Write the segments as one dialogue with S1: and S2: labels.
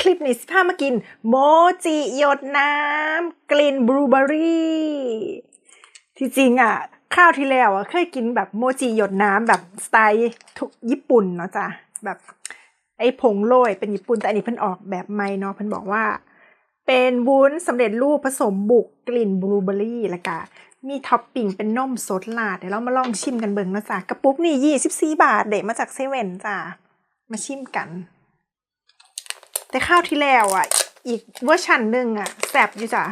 S1: คลิปนี้สิพามากิน โมจิหยดน้ำกลิ่นบลูเบอร์รี่ที่จริงอะข้าวที่แล้วอะเคยกินแบบโมจิหยดน้ำแบบสไตล์ทุกญี่ปุ่นเนาะจ้ะแบบไอ้ผงโรยเป็นญี่ปุ่นแต่อันนี้เพิ่นออกแบบใหม่เนาะเพิ่นบอกว่า เป็นวุ้นสำเร็จรูปผสมบุกกลิ่นบลูเบอร์รี่ล้วก็มีท็อปปิ้งเป็นนมสดลาดเดี๋ยวเรามาลองชิมกันเบิ่งนะจ๊ะกระปุกนี่ยี่สิบสี่บาทเด็กมาจากเซเว่นจ้ะมาชิมกัน แต่ข้าวที่แล้วอะ อีกเวอร์ชันหนึ่งอะแสบอยู่จ้ะ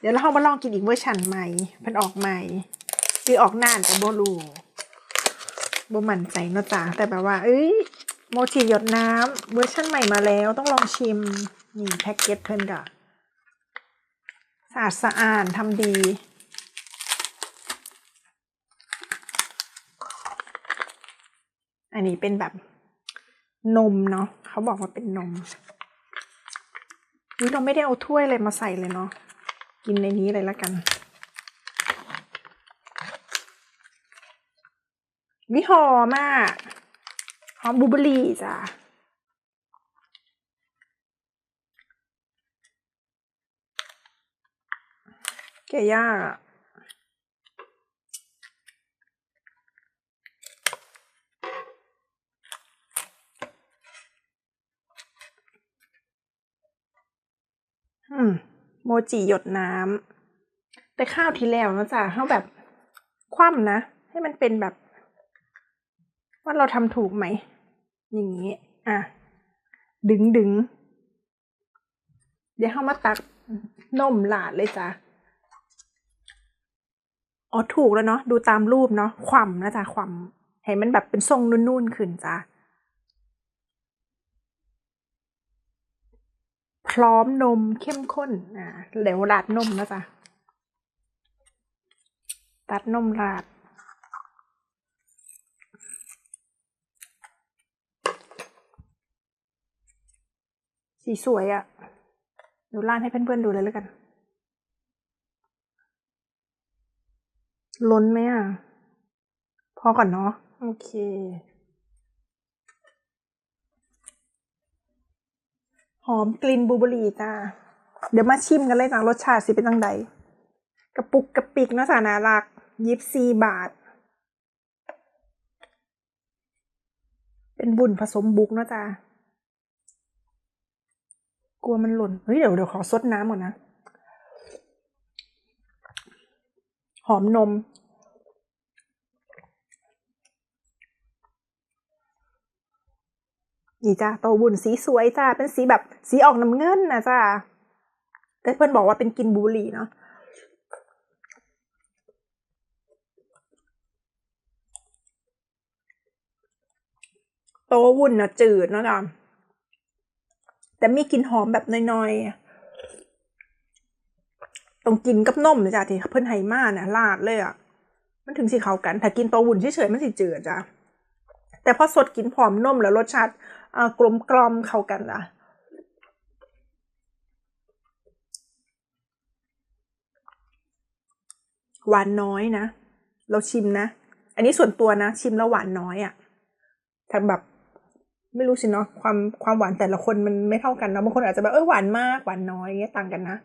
S1: เดี๋ยวเรามาลองกินอีกเวอร์ชันใหม่เพิ่นออกใหม่หรือออกนานแต่บ่รู้บ่มั่นใจเนาะจ้ะแต่แบบว่า เอ้ยโมจิหยดน้ำเวอร์ชันใหม่มาแล้วต้องลองชิม นี่แพ็กเกจเพิ่นก็สะอาดสะอาดทำดี อันนี้เป็นแบบนมเนาะเขาบอกว่าเป็นนม นี่เราไม่ได้เอาถ้วยอะไรมาใส่เลยเนาะ กินในนี้เลยละกัน วิหอมมาก หอมบูเบอรี่จ้ะแกะยากอะอืม โมจิหยดน้ำแต่ข้าวที่แล้วนะจ๊ะเขาแบบคว่ำนะ ให้มันเป็นแบบ ว่าเราทำถูกไหม อย่างนี้ อะ ดึงดึงเดี๋ยวเข้ามาตักนมหลาดเลยจ้ะ อ๋อถูกแล้วเนาะ ดูตามรูปเนาะ คว่ำนะจ๊ะ คว่ำให้มันแบบเป็นทรงนุ่นๆขึ้นจ้ะ ร้อมนมเข้มข้น อ่าเดี๋ยวราดนมนะจ๊ะตัดนมราด สีสวยอะ่ะเดี๋ยวราดให้เพื่อนๆดูเลยแล้วกัน ล้นไหมอะ พอก่อนเนาะ โอเค หอมกลิ่นบูเบอรี่จ้า เดี๋ยวมาชิมกันเลยจ้ารสชาติสิเป็นจังใดกระปุกกระปิกนะจ้าน่ารักยิบซีบาท เป็นบุญผสมบุกนะจ้ากลัวมันหล่น เฮ้ย เดี๋ยวเดี๋ยวขอซดน้ำก่อนนะ หอมนม นี่จ้าโตบุญสีสวยจ้าเป็นสีแบบสีออกน้ำเงินนะจ้าแต่เพื่อนบอกว่าเป็นกินบุหรี่เนาะโตวุ่นนะจืดเนาะจ้ะแต่มีกลิ่นหอมแบบน้อยๆต้องกินกับนมจ้ะที่เพิ่นไฮมาเนี่ยลาดเลยอะ มันถึงสิเขากัน ถ้ากินโตวุ่นเฉยๆมันสิจืดจ้ะแต่พอสดกินพร้อมนมแล้วรสชาติ กลมกลอมเข้ากันอะหวานน้อยนะ เราชิมนะ อันนี้ส่วนตัวนะ ชิมแล้วหวานน้อยอะ่ะแต่แบบไม่รู้สิเนาะความความหวานแต่ละคนมันไม่เท่ากันเนาะบางคนอาจจะแบบเออหวานมากหวานน้อยเงี้ยต่างกันนะ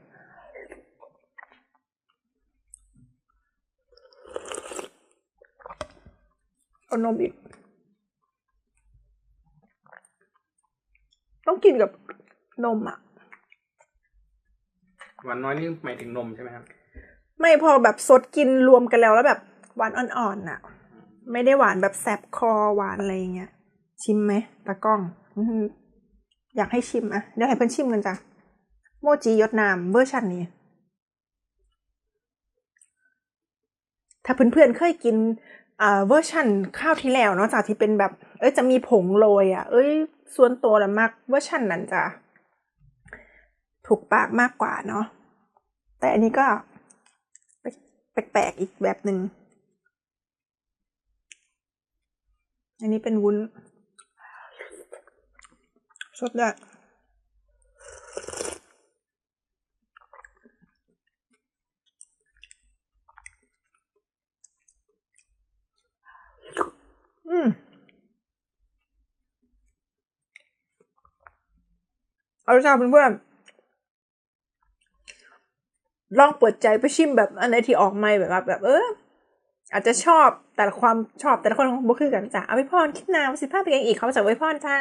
S1: เอานมอีก ต้องกินกับนมอะ
S2: หวานน้อยนี่หมายถึงนมใช่ไหมครับ
S1: ไม่พอแบบสดกินรวมกันแล้วแล้วแบบหวานอ่อนๆน่ะ ไม่ได้หวานแบบแสบคอหวานอะไรอย่างเงี้ย ชิมไหมตากล้องอื้อหืออยากให้ชิมอะเดี๋ยวให้เพื่อนชิมกันจ้ะโมจิยดน้ำเวอร์ชันนี้ ถ้าเพื่อนๆเคยกินอ่า เวอร์ชันข้าวที่แล้วเนาะจ้ะที่เป็นแบบ เอ้ยจะมีผงโรยอะ เอ้ย ส่วนตัวละมากเวอร์ชันนั้นจะถูกปากมากกว่าเนาะแต่อันนี้ก็แปลกๆอีกแบบหนึ่งอันนี้เป็นวุ้นสดด้วยอืม เอาจ้าเพื่อนลองเปิดใจไปชิมแบบอันไหนที่ออกใหม่แบบ แบบ เอออาจจะชอบแต่ความชอบแต่ละคนของบุคือกันจ้ะเอาไว้พรคลิปหนาวสิภาพไปยังอีกเขาจะไว้พรจ้า